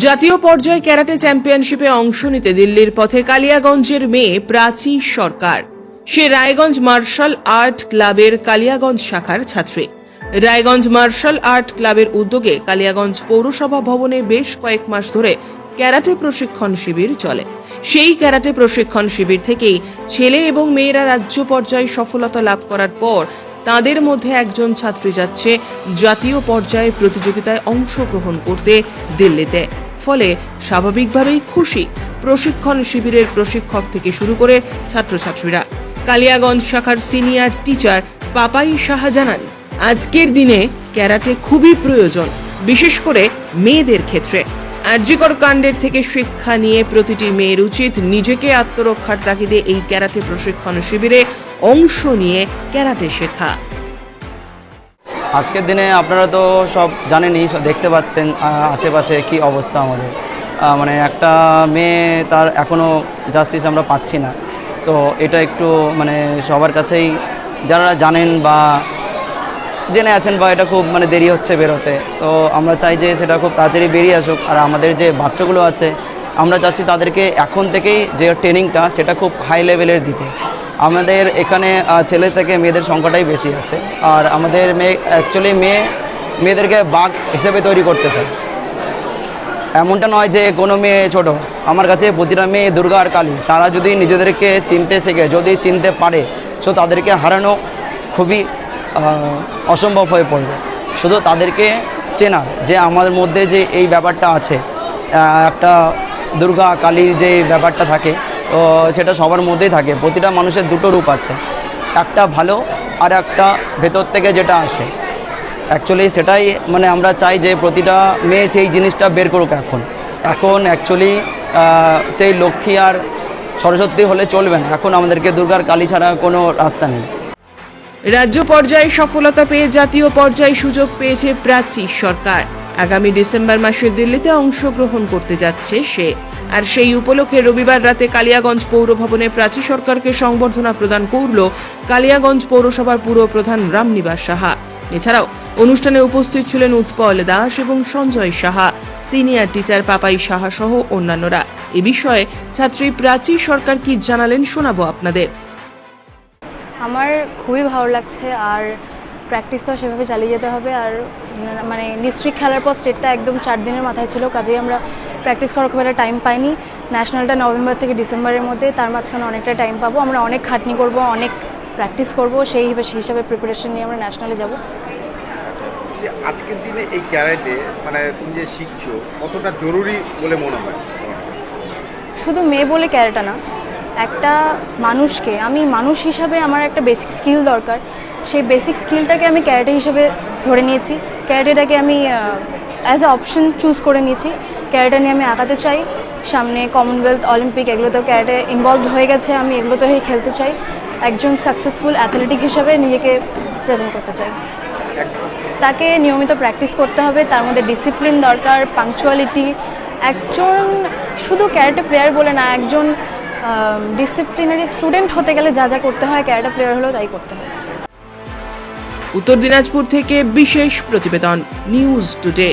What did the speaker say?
জাতীয় পর্যায়ে ক্যারাটে চ্যাম্পিয়নশিপে অংশ নিতে দিল্লির পথে কালিয়াগঞ্জের মেয়ে প্রাচী সরকার। সে রায়গঞ্জ মার্শাল আর্ট ক্লাবের কালিয়াগঞ্জ শাখার ছাত্রী। রায়গঞ্জ মার্শাল আর্ট ক্লাবের উদ্যোগে কালিয়াগঞ্জ পৌরসভা ভবনে বেশ কয়েক মাস ধরে ক্যারাটে প্রশিক্ষণ শিবির চলে। সেই ক্যারাটে প্রশিক্ষণ শিবির থেকেই ছেলে এবং মেয়েরা রাজ্য পর্যায়ে সফলতা লাভ করার পর তাদের মধ্যে একজন ছাত্রী যাচ্ছে, জাতীয় পর্যায়ে প্রতিযোগিতায় অংশগ্রহণ করতে দিল্লিতে। ফলে স্বাভাবিকভাবেই খুশি প্রশিক্ষণ শিবিরের প্রশিক্ষক থেকে শুরু করে ছাত্রছাত্রীরা। কালিয়াগঞ্জ শাখার সিনিয়র টিচার পাপাই সাহা জানান, আজকের দিনে ক্যারাটে খুবই প্রয়োজন, বিশেষ করে মেয়েদের ক্ষেত্রে। আর্যিকর কাণ্ডের থেকে শিক্ষা নিয়ে প্রতিটি মেয়ের উচিত নিজেকে আত্মরক্ষার তাগিদে এই ক্যারাটে প্রশিক্ষণ শিবিরে অংশ নিয়ে ক্যারাটে শেখা। আজকের দিনে আপনারা তো সব জানেনই দেখতে পাচ্ছেন আশেপাশে কি অবস্থা আমাদের। মানে একটা মেয়ে তার এখনও জাস্টিস আমরা পাচ্ছি না। তো এটা একটু মানে সবার কাছেই, যারা জানেন বা জেনে আছেন বা এটা খুব মানে দেরি হচ্ছে বেরোতে। তো আমরা চাই যে সেটা খুব তাড়াতাড়ি বেরিয়ে আসুক। আর আমাদের যে বাচ্চাগুলো আছে, আমরা চাচ্ছি তাদেরকে এখন থেকেই যে ট্রেনিংটা, সেটা খুব হাই লেভেলের দিতে। আমাদের এখানে ছেলে থেকে মেয়েদের সংখ্যাটাই বেশি আছে। আর আমাদের মেয়ে অ্যাকচুয়ালি মেয়ে, মেয়েদেরকে বাঘ হিসেবে তৈরি করতে চায় এমনটা নয় যে কোনো মেয়ে ছোট। আমার কাছে প্রতিটা মেয়ে দুর্গা আর কালী। তারা যদি নিজেদেরকে চিনতে শেখে, যদি চিনতে পারে সো তাদেরকে হারানো খুবই অসম্ভব হয়ে পড়বে। শুধু তাদেরকে চেনা যে আমাদের মধ্যে যে এই ব্যাপারটা আছে একটা দুর্গা কালীর যে ব্যাপারটা থাকে, তো সেটা সবার মধ্যেই থাকে। প্রতিটা মানুষের দুটো রূপ আছে, একটা ভালো আর একটা ভেতর থেকে যেটা আসে। অ্যাকচুয়ালি সেটাই মানে আমরা চাই যে প্রতিটা মেয়ে সেই জিনিসটা বের করুক এখন। এখন অ্যাকচুয়ালি সেই লক্ষ্মী আর সরস্বতী হলে চলবে না। এখন আমাদেরকে দুর্গার কালী ছাড়া কোনো রাস্তা নেই। রাজ্য পর্যায়ে সফলতা পেয়ে জাতীয় পর্যায়ে সুযোগ পেয়েছে প্রাচী সরকার। আগামী ডিসেম্বর মাসে দিল্লিতে অংশগ্রহণ করতে যাচ্ছে সে। আর সেই উপলক্ষে রবিবার রাতে কালিয়াগঞ্জ পৌর ভবনে প্রাচী সরকারকে সংবর্ধনা প্রদান করল কালিয়াগঞ্জ পৌরসভার পুর প্রধান রামনিবাস সাহা। এছাড়াও অনুষ্ঠানে উপস্থিত ছিলেন উৎপল দাস এবং সঞ্জয় সাহা, সিনিয়র টিচার পাপাই সাহা সহ অন্যান্যরা। এ বিষয়ে ছাত্রী প্রাচী সরকার কি জানালেন শোনাবো আপনাদের। আমার খুবই ভালো লাগছে আর প্র্যাকটিসটাও সেভাবে চালিয়ে যেতে হবে আর মানে ডিস্ট্রিক্ট খেলার পর স্টেটটা একদম চার দিনের মাথায় ছিল কাজেই আমরা প্র্যাকটিস করার খুব একটা টাইম পাইনি। ন্যাশনালটা নভেম্বর থেকে ডিসেম্বরের মধ্যে তার মাঝখানে অনেকটা টাইম পাবো। আমরা অনেক খাটনি করব অনেক প্র্যাকটিস করব সেই হিসেবে সেই হিসাবে প্রিপারেশন নিয়ে আমরা ন্যাশনালে যাব। আজকের দিনে এই ক্যারেটে মানে তুমি যে শিখছো কতটা জরুরি বলে মনে হয় শুধু মেয়ে বলে ক্যারেটা না একটা মানুষকে, আমি মানুষ হিসাবে আমার একটা বেসিক স্কিল দরকার। সেই বেসিক স্কিলটাকে আমি ক্যারেটে হিসেবে ধরে নিয়েছি। ক্যারেটেটাকে আমি অ্যাজ এ অপশন চুজ করে নিয়েছি। ক্যারেটে নিয়ে আমি আঁকাতে চাই। সামনে কমনওয়েলথ অলিম্পিক এগুলোতেও ক্যারেটে ইনভলভ হয়ে গেছে। আমি এগুলোতেও খেলতে চাই। একজন সাকসেসফুল অ্যাথলেটিক হিসাবে নিজেকে প্রেজেন্ট করতে চাই। তাকে নিয়মিত প্র্যাকটিস করতে হবে। তার মধ্যে ডিসিপ্লিন দরকার পাংচুয়ালিটি একজন শুধু ক্যারেটে প্লেয়ার বলে না, একজন ডিসিপ্লিনারি স্টুডেন্ট হতে গেলে যা যা করতে হয় ক্যারাটা প্লেয়ার হলেও তাই করতে হয়। উত্তর দিনাজপুর থেকে বিশেষ প্রতিবেদন নিউজ টুডে